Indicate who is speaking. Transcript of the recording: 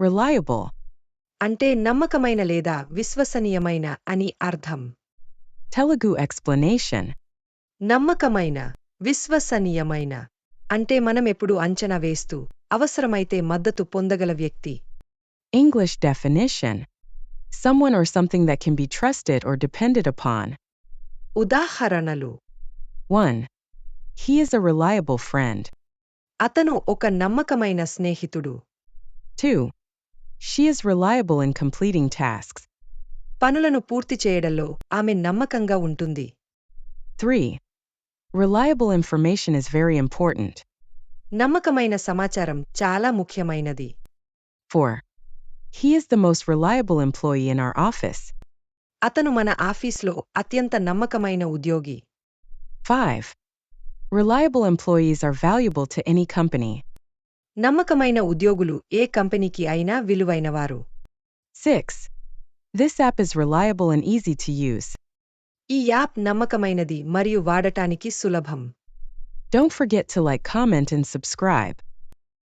Speaker 1: Reliable.
Speaker 2: అంటే నమ్మకమైన లేదా విశ్వసనీయమైన అని అర్థం
Speaker 1: Telugu explanation.
Speaker 2: నమ్మకమైన విశ్వసనీయమైన అంటే మనం ఎప్పుడు అంచనా వేస్తూ అవసరమైతే మద్దతు పొందగల వ్యక్తి
Speaker 1: English definition. Someone or something that can be trusted or depended upon.
Speaker 2: ఉదాహరణలు
Speaker 1: 1. He is a reliable friend.
Speaker 2: అతను ఒక నమ్మకమైన స్నేహితుడు
Speaker 1: 2. She is reliable in completing tasks.
Speaker 2: పనులను పూర్తి చేయడంలో ఆమె నమ్మకంగా ఉంటుంది
Speaker 1: 3. Reliable information is very important.
Speaker 2: నమ్మకమైన సమాచారం చాలా ముఖ్యమైనది
Speaker 1: 4. He is the most reliable employee in our office.
Speaker 2: అతను మన ఆఫీస్లో అత్యంత నమ్మకమైన ఉద్యోగి
Speaker 1: 5. Reliable employees are valuable to any company.
Speaker 2: నమ్మకమైన ఉద్యోగులు ఏ కంపెనీకి అయినా విలువైనవారు
Speaker 1: 6. This app is reliable and easy to use.
Speaker 2: ఈ యాప్ నమ్మకమైనది మరియు వాడటానికి సులభం
Speaker 1: Don't forget to like, comment, and subscribe.